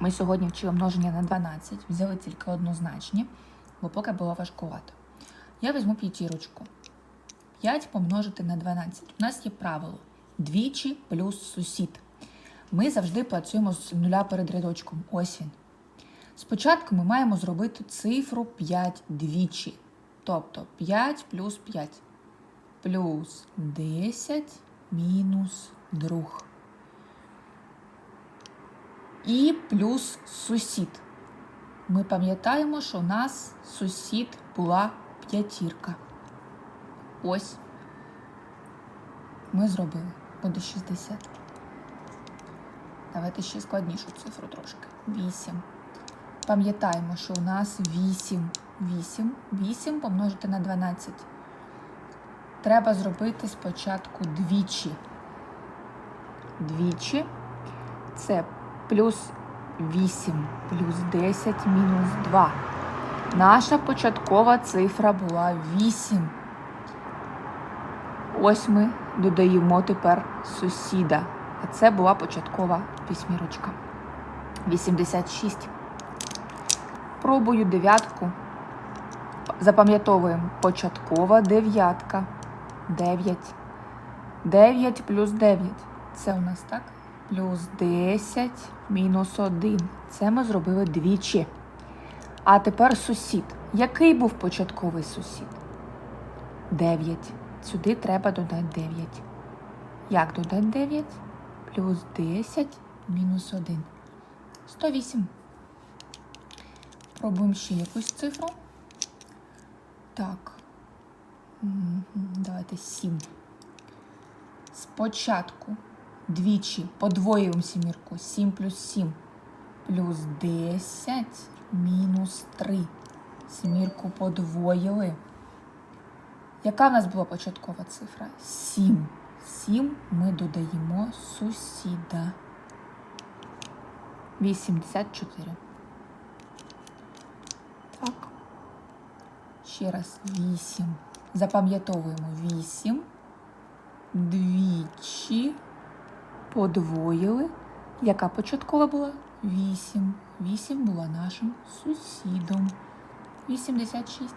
Ми сьогодні вчили множення на 12, взяли тільки однозначні, бо поки було важкувато. Я візьму п'ятірочку. 5 помножити на 12. У нас є правило двічі плюс сусід. Ми завжди працюємо з нуля перед рядочком. Ось він. Спочатку ми маємо зробити цифру 5 двічі. Тобто 5 плюс 5 плюс 10 мінус друг. І плюс сусід. Ми пам'ятаємо, що у нас сусід була п'ятірка. Ось. Ми зробили. Буде 60. Давайте ще складнішу цифру трошки. 8. Пам'ятаємо, що у нас 8. 8. 8 помножити на 12. Треба зробити спочатку двічі. Двічі. Це плюс 8, плюс 10, мінус 2. Наша початкова цифра була 8. Ось ми додаємо тепер сусіда. А це була початкова вісьмірочка. 86. Пробую дев'ятку. Запам'ятовуємо початкова дев'ятка. 9. 9 плюс 9. Це у нас так? Плюс 10 мінус 1. Це ми зробили двічі. А тепер сусід. Який був початковий сусід? 9. Сюди треба додати 9. Як додати 9? Плюс 10 мінус 1. 108. Пробуємо ще якусь цифру. Так. Давайте 7. Спочатку двічі подвоюємо сімірку. 7 плюс 7 плюс 10 мінус 3. Сімірку подвоїли. Яка в нас була початкова цифра? 7. 7 ми додаємо сусіда. 84. Так. Ще раз 8. Запам'ятовуємо 8. Двічі подвоїли. Яка початкова була? 8. 8 була нашим сусідом. 86.